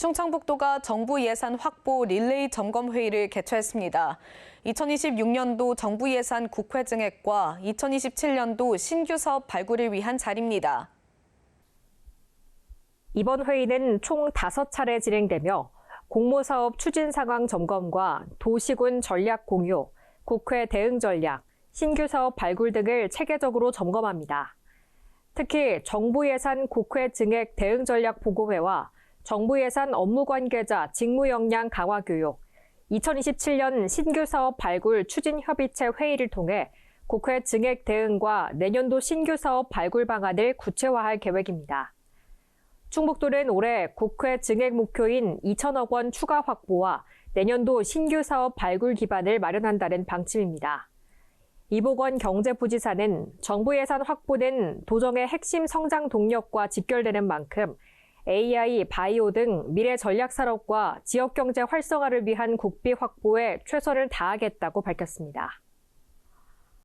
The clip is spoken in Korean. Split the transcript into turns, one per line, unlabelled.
충청북도가 정부 예산 확보 릴레이 점검 회의를 개최했습니다. 2026년도 정부 예산 국회 증액과 2027년도 신규 사업 발굴을 위한 자리입니다.
이번 회의는 총 5차례 진행되며 공모사업 추진 상황 점검과 도시군 전략 공유, 국회 대응 전략, 신규 사업 발굴 등을 체계적으로 점검합니다. 특히 정부 예산 국회 증액 대응 전략 보고회와 정부 예산 업무 관계자 직무 역량 강화 교육, 2027년 신규 사업 발굴 추진 협의체 회의를 통해 국회 증액 대응과 내년도 신규 사업 발굴 방안을 구체화할 계획입니다. 충북도는 올해 국회 증액 목표인 2천억 원 추가 확보와 내년도 신규 사업 발굴 기반을 마련한다는 방침입니다. 이보건 경제부지사는 정부 예산 확보는 도정의 핵심 성장 동력과 직결되는 만큼 AI, 바이오 등 미래 전략 산업과 지역 경제 활성화를 위한 국비 확보에 최선을 다하겠다고 밝혔습니다.